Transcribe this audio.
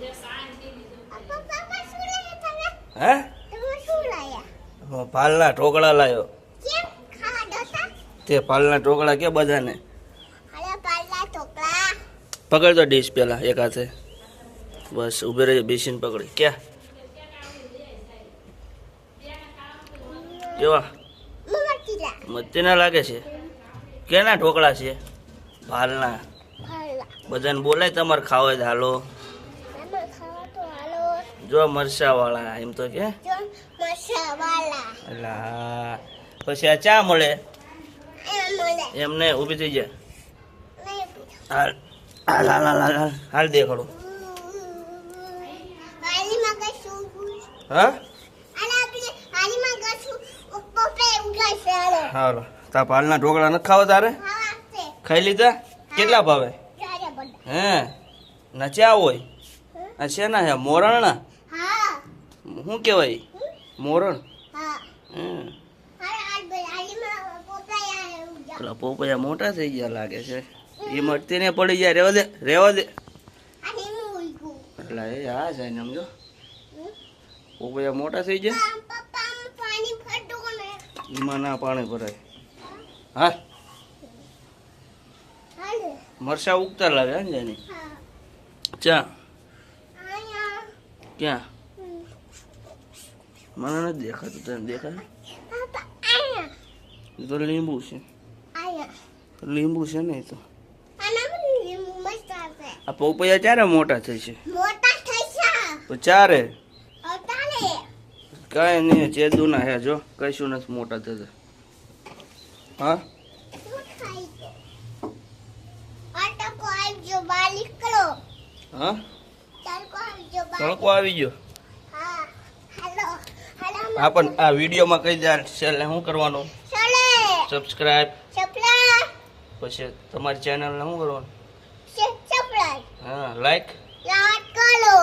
લાયા હે? લાયા? પાલના ઢોકળા લાવ્યો કેમ ખાવા ડોસા તે પાલના ઢોકળા કે બધાને? પકડતો પકડ તો ડીશ પેલા એક હાથે. બસ ઉભે રહી બેસીને પકડી. ક્યાં? કેવા? મમ્મા ટીલા લાગે છે? કેના ઢોકળા છે? પાલના. બધાને બોલાય તમારે ખાવા હાલો. જો મરસા વાળા એમ તો કે. હા પછી આ ચા મળે? એમને ઊભી થઈ જાય હાલ હાલ હાલ હાલ હાલ હાલ દેખાડો. હા? હાલો. તા પાલના ઢોકળા નથી ખાવા તારે? ખાઈ લીધા? કેટલા ભાવે? હે ના ચા હોય? આ છે ના હે મોરણના? શું કહેવાય? મોરણ? પેલા પોપૈયા મોટા થઈ ગયા લાગે છે. એ મટતી ને પડી જાય રેવા દે રેવા દે. એટલે એ હા છે ને સમજો? પોપૈયા મોટા થઈ જાય એમાં ના પાણી ભરાય. હા. મરસા ઉગતા લાગે ને જાની? ચા ક્યાં. મને નથી દેખાતું તને દેખાય એ તો લીંબુ છે લીંબુ છે ને એ તો આ પોપૈયા ચારે મોટા થઈ છે ચારે કઈ નહીં ચેદુ ના હે જો કશું નથી મોટા થતા હા તડકો આવી ગયો હા પણ આ વિડીયોમાં કહી દે છેલ્લે શું કરવાનું? સબસ્ક્રાઇબ પછી તમારી ચેનલને શું કરવાનું? હા લાઈક કરો.